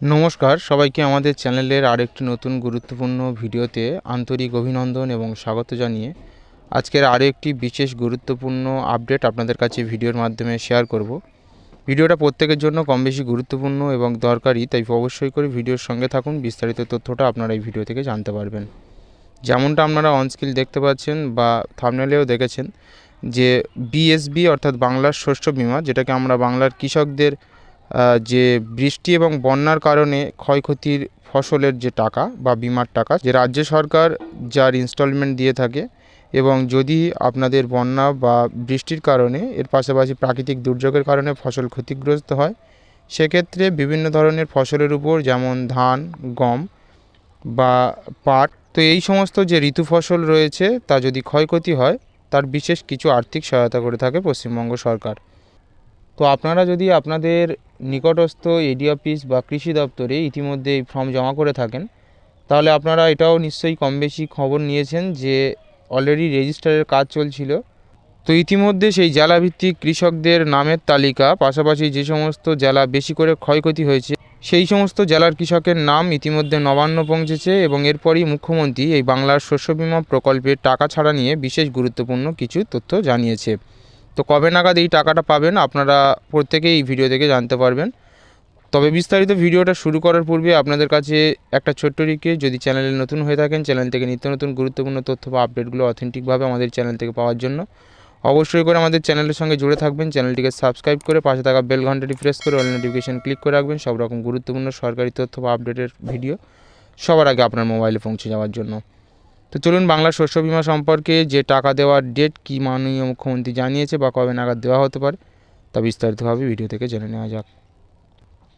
নমস্কার, সবাইকে আমাদের চ্যানেলের আরেকটি নতুন গুরুত্বপূর্ণ ভিডিওতে আন্তরিক অভিনন্দন এবং স্বাগত জানিয়ে আজকের আরও একটি বিশেষ গুরুত্বপূর্ণ আপডেট আপনাদের কাছে ভিডিওর মাধ্যমে শেয়ার করব। ভিডিওটা প্রত্যেকের জন্য কম বেশি গুরুত্বপূর্ণ এবং দরকারি, তাই অবশ্যই করে ভিডিওর সঙ্গে থাকুন, বিস্তারিত তথ্যটা আপনারা এই ভিডিও থেকে জানতে পারবেন। যেমনটা আপনারা অনস্কিল দেখতে পাচ্ছেন বা থামনেলেও দেখেছেন যে বিএসবি অর্থাৎ বাংলার শস্য বীমা, যেটাকে আমরা বাংলার কৃষকদের যে বৃষ্টি এবং বন্যার কারণে ক্ষয়ক্ষতির ফসলের যে টাকা বা বিমার টাকা, যে রাজ্য সরকার যার ইনস্টলমেন্ট দিয়ে থাকে এবং যদি আপনাদের বন্যা বা বৃষ্টির কারণে, এর পাশাপাশি প্রাকৃতিক দুর্যোগের কারণে ফসল ক্ষতিগ্রস্ত হয়, সেক্ষেত্রে বিভিন্ন ধরনের ফসলের উপর যেমন ধান, গম বা পাট, তো এই সমস্ত যে ঋতু ফসল রয়েছে, তা যদি ক্ষয়ক্ষতি হয়, তার বিশেষ কিছু আর্থিক সহায়তা করে থাকে পশ্চিমবঙ্গ সরকার। তো আপনারা যদি আপনাদের নিকটস্থ এডি অফিস বা কৃষি দপ্তরে ইতিমধ্যে এই ফর্ম জমা করে থাকেন। তাহলে আপনারা এটাও নিশ্চয়ই কম বেশি খবর নিয়েছেন যে অলরেডি রেজিস্টারের কাজ চলছিল। তো ইতিমধ্যে সেই জেলাভিত্তিক কৃষকদের নামের তালিকা, পাশাপাশি যে সমস্ত জেলা বেশি করে ক্ষয়ক্ষতি হয়েছে, সেই সমস্ত জেলার কৃষকের নাম ইতিমধ্যে নবান্ন পৌঁছেছে এবং এরপরই মুখ্যমন্ত্রী এই বাংলার শস্য বীমা প্রকল্পের টাকা ছাড়া নিয়ে বিশেষ গুরুত্বপূর্ণ কিছু তথ্য জানিয়েছে। তো কবে নাগাদ এই টাকাটা পাবেন আপনারা প্রত্যেকেই এই ভিডিও থেকে জানতে পারবেন। তবে বিস্তারিত ভিডিওটা শুরু করার পূর্বে আপনাদের কাছে একটা ছোট্ট রিকে যদি চ্যানেলে নতুন হয়ে থাকেন, চ্যানেল থেকে নিত্য নতুন গুরুত্বপূর্ণ তথ্য বা আপডেটগুলো অথেন্টিকভাবে আমাদের চ্যানেল থেকে পাওয়ার জন্য, অবশ্যই করে আমাদের চ্যানেলের সঙ্গে জুড়ে থাকবেন। চ্যানেলটিকে সাবস্ক্রাইব করে পাশে থাকা বেল ঘন্টাটি প্রেস করে অল নোটিফিকেশন ক্লিক করে রাখবেন। সব রকম গুরুত্বপূর্ণ সরকারি তথ্য বা আপডেটের ভিডিও সবার আগে আপনার মোবাইলে পৌঁছে যাওয়ার জন্য। তো চলুন বাংলা শস্য বীমা সম্পর্কে যে টাকা দেওয়ার ডেট কী মাননীয় মুখ্যমন্ত্রী জানিয়েছে বা কবে নাগাদ দেওয়া হতে পারে, তা বিস্তারিতভাবে ভিডিও থেকে জেনে নেওয়া যাক।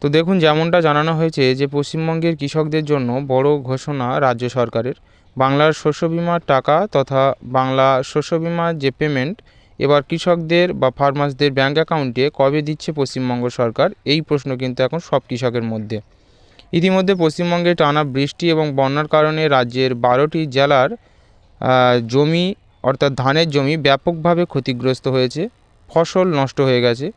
তো দেখুন, যেমনটা জানানো হয়েছে যে পশ্চিমবঙ্গের কৃষকদের জন্য বড় ঘোষণা রাজ্য সরকারের। বাংলার শস্য বীমার টাকা তথা বাংলা শস্য বীমার যে পেমেন্ট এবার কৃষকদের বা ফার্মার্সদের ব্যাঙ্ক অ্যাকাউন্টে কবে দিচ্ছে পশ্চিমবঙ্গ সরকার, এই প্রশ্ন কিন্তু এখন সব কৃষকের মধ্যে। ইতিমধ্যে পশ্চিমবঙ্গে টানা বৃষ্টি এবং বন্যার কারণে রাজ্যের বারোটি জেলার জমি, অর্থাৎ ধানের জমি ব্যাপকভাবে ক্ষতিগ্রস্ত হয়েছে, ফসল নষ্ট হয়ে গেছে,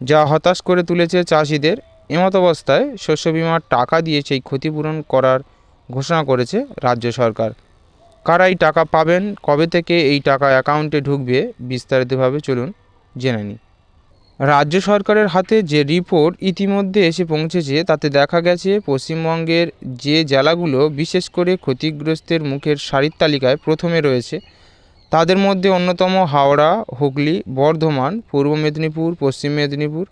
যা হতাশ করে তুলেছে চাষিদের। এমত অবস্থায় শস্য বিমার টাকা দিয়ে সেই ক্ষতিপূরণ করার ঘোষণা করেছে রাজ্য সরকার। কারা এই টাকা পাবেন, কবে থেকে এই টাকা অ্যাকাউন্টে ঢুকবে, বিস্তারিতভাবে চলুন জেনে নিই। রাজ্য সরকারের হাতে যে রিপোর্ট ইতিমধ্যে এসে পৌঁছেছে, তাতে দেখা গেছে পশ্চিমবঙ্গের যে জেলাগুলো বিশেষ করে ক্ষতিগ্রস্তের মুখের সারির তালিকায় প্রথমে রয়েছে, তাদের মধ্যে অন্যতম হাওড়া, হুগলি, বর্ধমান, পূর্ব মেদিনীপুর, পশ্চিম মেদিনীপুর,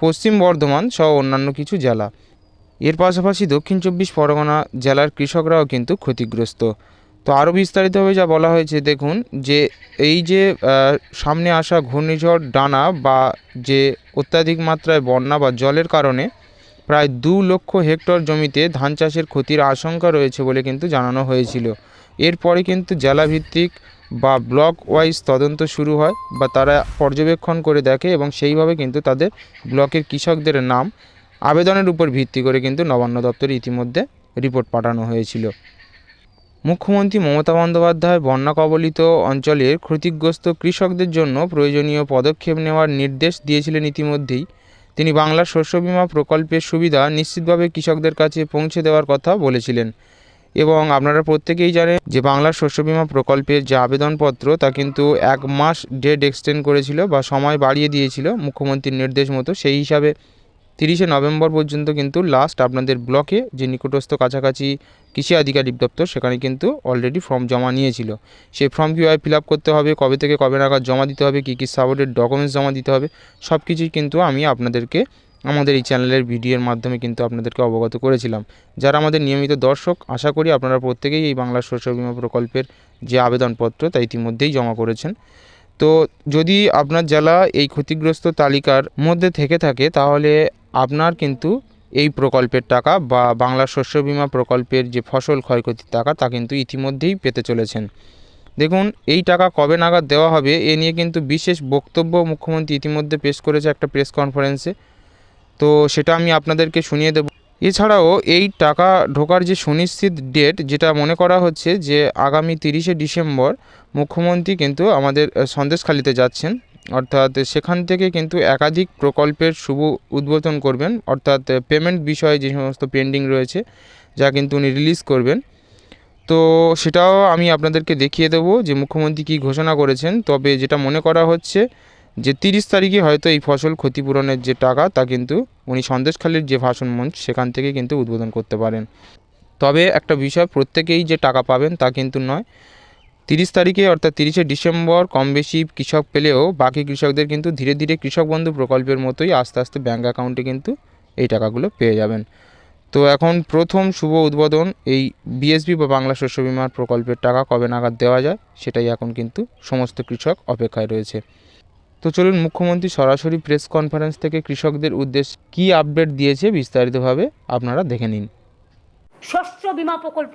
পশ্চিম বর্ধমান সহ অন্যান্য কিছু জেলা। এর পাশাপাশি দক্ষিণ চব্বিশ পরগনা জেলার কৃষকরাও কিন্তু ক্ষতিগ্রস্ত। তো আরও বিস্তারিতভাবে যা বলা হয়েছে, দেখুন, যে এই যে সামনে আসা ঘূর্ণিঝড় ডানা বা যে অত্যাধিক মাত্রায় বন্যা বা জলের কারণে প্রায় দু লক্ষ হেক্টর জমিতে ধান চাষের ক্ষতির আশঙ্কা রয়েছে বলে কিন্তু জানানো হয়েছিল। এরপরে কিন্তু জেলাভিত্তিক বা ব্লক ওয়াইজ তদন্ত শুরু হয় বা তারা পর্যবেক্ষণ করে দেখে এবং সেইভাবে কিন্তু তাদের ব্লকের কৃষকদের নাম আবেদনের উপর ভিত্তি করে কিন্তু নবান্ন দপ্তরে ইতিমধ্যে রিপোর্ট পাঠানো হয়েছিল। মুখ্যমন্ত্রী মমতা বন্দ্যোপাধ্যায় বন্যা কবলিত অঞ্চলের ক্ষতিগ্রস্ত কৃষকদের জন্য প্রয়োজনীয় পদক্ষেপ নেওয়ার নির্দেশ দিয়েছিলেন ইতিমধ্যেই। তিনি বাংলার শস্য বিমা প্রকল্পের সুবিধা নিশ্চিতভাবে কৃষকদের কাছে পৌঁছে দেওয়ার কথা বলেছিলেন। এবং আপনারা প্রত্যেকেই জানেন যে বাংলার শস্য বিমা প্রকল্পের যে আবেদনপত্র তা কিন্তু এক মাস ডেট এক্সটেন্ড করেছিল বা সময় বাড়িয়ে দিয়েছিল মুখ্যমন্ত্রীর নির্দেশ মতো। সেই হিসাবে তিরিশে নভেম্বর পর্যন্ত কিন্তু লাস্ট আপনাদের ব্লকে যে নিকটস্থ কাছাকাছি কৃষি আধিকারিক দপ্তর, সেখানে কিন্তু অলরেডি ফর্ম জমা নিয়েছিল। সেই ফর্ম কীভাবে ফিল করতে হবে, কবে থেকে কবে নাগাদ জমা দিতে হবে, কী কী সাপোর্টেড ডকুমেন্টস জমা দিতে হবে সব কিছুই কিন্তু আমি আপনাদেরকে আমাদের এই চ্যানেলের ভিডিওর মাধ্যমে কিন্তু আপনাদেরকে অবগত করেছিলাম। যারা আমাদের নিয়মিত দর্শক, আশা করি আপনারা প্রত্যেকেই এই বাংলা শস্য বীমা প্রকল্পের যে আবেদনপত্র, তা ইতিমধ্যেই জমা করেছেন। তো যদি আপনার জেলা এই ক্ষতিগ্রস্ত তালিকার মধ্যে থেকে থাকে, তাহলে আপনার কিন্তু এই প্রকল্পের টাকা বা বাংলা শস্য বিমা প্রকল্পের যে ফসল ক্ষয়ক্ষতির টাকা, তা কিন্তু ইতিমধ্যেই পেতে চলেছেন। দেখুন, এই টাকা কবে নাগাদ দেওয়া হবে, এ নিয়ে কিন্তু বিশেষ বক্তব্য মুখ্যমন্ত্রী ইতিমধ্যে পেশ করেছে একটা প্রেস কনফারেন্সে। তো সেটা আমি আপনাদেরকে শুনিয়ে দেব। এছাড়াও এই টাকা ঢোকার যে সুনিশ্চিত ডেট, যেটা মনে করা হচ্ছে যে আগামী তিরিশে ডিসেম্বর মুখ্যমন্ত্রী কিন্তু আমাদের সন্দেশখালিতে যাচ্ছেন। অর্থাৎ সেখান থেকে কিন্তু একাধিক প্রকল্পের শুভ উদ্বোধন করবেন। অর্থাৎ পেমেন্ট বিষয়ে যে সমস্ত পেন্ডিং রয়েছে, যা কিন্তু উনি রিলিজ করবেন। তো সেটাও আমি আপনাদেরকে দেখিয়ে দেবো যে মুখ্যমন্ত্রী কী ঘোষণা করেছেন। তবে যেটা মনে করা হচ্ছে যে তিরিশ তারিখে হয়তো এই ফসল ক্ষতিপূরণের যে টাকা, তা কিন্তু উনি সন্দেশখালীর যে ভাষণ মঞ্চ, সেখান থেকে কিন্তু উদ্বোধন করতে পারেন। তবে একটা বিষয়, প্রত্যেকেই যে টাকা পাবেন তা কিন্তু নয়। তিরিশ তারিখে অর্থাৎ তিরিশে ডিসেম্বর কম বেশি কৃষক পেলেও বাকি কৃষকদের কিন্তু ধীরে ধীরে কৃষক বন্ধু প্রকল্পের মতোই আস্তে আস্তে ব্যাঙ্ক অ্যাকাউন্টে কিন্তু এই টাকাগুলো পেয়ে যাবেন। তো এখন প্রথম শুভ উদ্বোধন এই বিএসবি বা বাংলা শস্য বিমার প্রকল্পের টাকা কবে নাগাদ দেওয়া যায় সেটাই এখন কিন্তু সমস্ত কৃষক অপেক্ষায় রয়েছে। তো চলুন মুখ্যমন্ত্রী সরাসরি প্রেস কনফারেন্স থেকে কৃষকদের উদ্দেশ্যে কী আপডেট দিয়েছে বিস্তারিতভাবে আপনারা দেখে নিন। শস্য বীমা প্রকল্প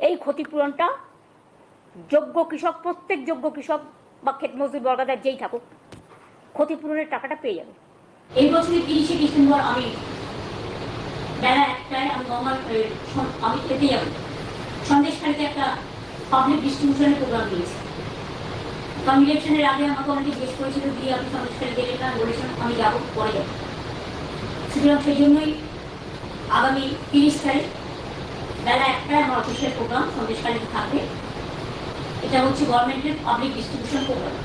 এই ক্ষতিপূরণটা যোগ্য কৃষক, প্রত্যেক যোগ্য কৃষক বা ক্ষেত মজদুর বর্গাদার যেই থাকুক, ক্ষতিপূরণের টাকাটা পেয়ে যাবে। এই বছরের তিরিশে ডিসেম্বর আমি বেলা একটায় আমি গঙ্গার আমি খেতে যাব। সন্দেশখালিতে একটা পাবলিক ডিস্ট্রিবিউশনের প্রোগ্রাম দিয়েছি কারণ ইলেকশনের আগে আমাকে অনেকে জিজ্ঞেস করেছিল দিয়ে আপনি সন্দেশখালি গেলেন না বলেছেন আমি যাব, পরে যাব। সুতরাং সেই জন্যই আগামী তিরিশ তারিখ বেলা একটায় আমার অফিসের প্রোগ্রাম সন্দেশকালীতে থাকবে। এটা হচ্ছে গভর্নমেন্টের পাবলিক ডিস্ট্রিবিউশন প্রোগ্রাম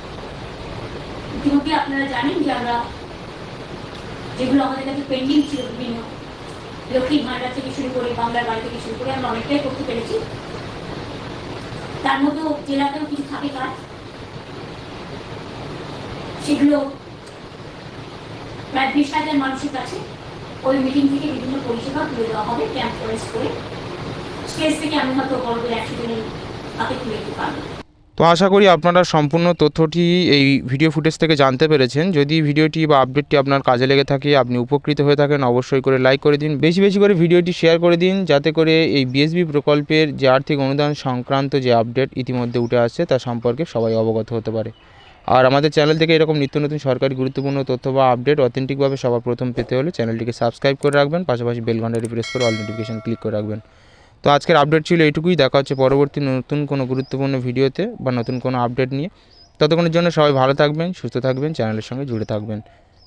ইতিমধ্যে আপনারা জানেন যে আমরা যেগুলো আমাদের কাছে পেন্ডিং ছিল বিভিন্ন লক্ষ্মী ভাণ্ডার থেকে শুরু করে বাংলার বাড়ি থেকে শুরু করে আমরা অনেকটাই করতে পেরেছি। তার মধ্যেও জেলাতেও কিছু থাকে কাজ। সেগুলো প্রায় বিশ হাজার মানুষের কাছে ওই মিটিং থেকে বিভিন্ন পরিষেবা তুলে দেওয়া হবে ক্যাম্প করে। তো আশা করি আপনারা সম্পূর্ণ তথ্যটি এই ভিডিও ফুটেজ থেকে জানতে পেরেছেন। যদি ভিডিওটি বা আপডেটটি আপনার কাজে লেগে থাকে, আপনি উপকৃত হয়ে থাকেন, অবশ্যই করে লাইক করে দিন। বেশি বেশি করে ভিডিওটি শেয়ার করে দিন, যাতে করে এই বিএসবি প্রকল্পের যে আর্থিক অনুদান সংক্রান্ত যে আপডেট ইতিমধ্যে উঠে আসছে, তা সম্পর্কে সবাই অবগত হতে পারে। আর আমাদের চ্যানেল থেকে এরকম নিত্য নতুন সরকারি গুরুত্বপূর্ণ তথ্য বা আপডেট অথেন্টিকভাবে সবার প্রথম পেতে হলে চ্যানেলটিকে সাবস্ক্রাইব করে রাখবেন, পাশাপাশি বেল ঘন্টাটি প্রেস করে অল নোটিফিকেশন ক্লিক করে রাখবেন। তো আজকের আপডেট ছিল এইটুকুই। দেখা হচ্ছে পরবর্তী নতুন কোনো গুরুত্বপূর্ণ ভিডিওতে বা নতুন কোনো আপডেট নিয়ে। ততক্ষণের জন্য সবাই ভালো থাকবেন, সুস্থ থাকবেন চ্যানেলের সঙ্গে জুড়ে থাকবেন।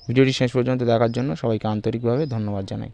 ভিডিওটি শেষ পর্যন্ত দেখার জন্য সবাইকে আন্তরিকভাবে ধন্যবাদ জানাই।